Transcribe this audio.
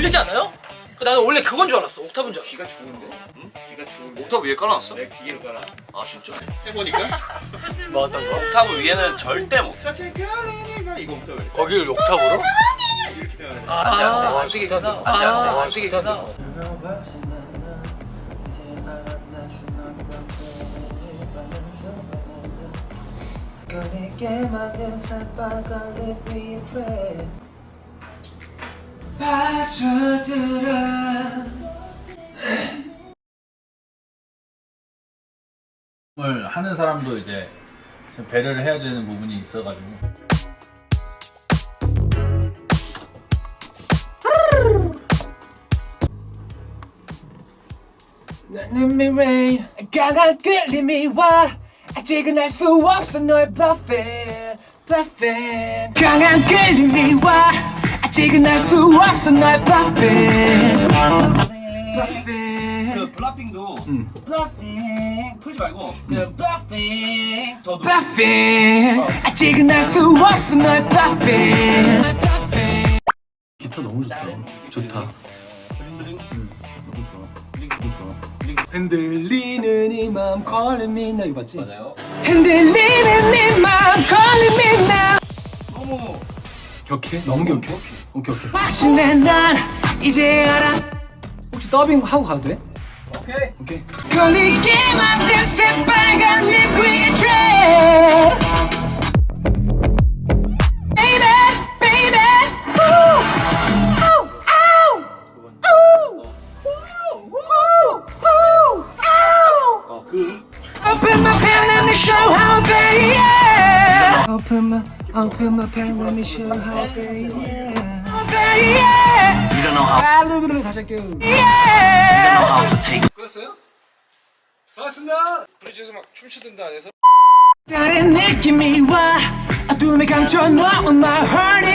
들리지 않아요? 나는 원래 그건 줄 알았어. 옥타브인 줄 알았어. 귀가 좋은데? 응? 귀가 좋은데? 옥타브 위에 깔아놨어? 내 귀로 깔아. 아 진짜? 해보니까? 뭐 어떤 거? 옥타브 위에는 절대 못. 자체 가리니가 이거 옥타브. 거기를 옥타브로? 이렇게 되면 아, 아, 안 되겠구나. 아, 안 되겠구나. 꺼내게 만든 새빨간 립 위에 트레 빠져들어 을 하는 사람도 이제 좀 배려를 해야 되는 부분이 있어가지고. 눈이 rain 강한 끌림이 와. 아직은 알 수 없어 너의 bluffing bluffing. 강한 끌림이 와 아직은 알수 없어 너의 bluffing. Bluffing. 그 블라핑도 블라핑 풀지 말고 그냥 블라핑 더 높이. bluffing. 아직은 알수 없어 너의 bluffing. 기타 너무 좋다. 좋다. 너무 좋아. 너무 좋아. 흔들리는 이맘 calling me now 이거 맞지? 맞아요. 흔들리는 이맘 calling me now 격해? 너무 격해? 오케이 오케이 확신해 난 이제 알아 혹시 더빙 하고 가도 돼? 오케이. 오케이 걸리게 만든 새빨간 립 위에 트레 Baby, baby, ooh, ow, ooh, ooh, ooh, ooh, ow. 어, 그 Open my pen, let me show how, baby. Open my, open my pen, let me show how, baby. Oh, baby. You don't know how. 아, 르르르 다시 할게요. You don't know how to take. 다른 느낌이 와 어둠에 감춰 놓은 my heart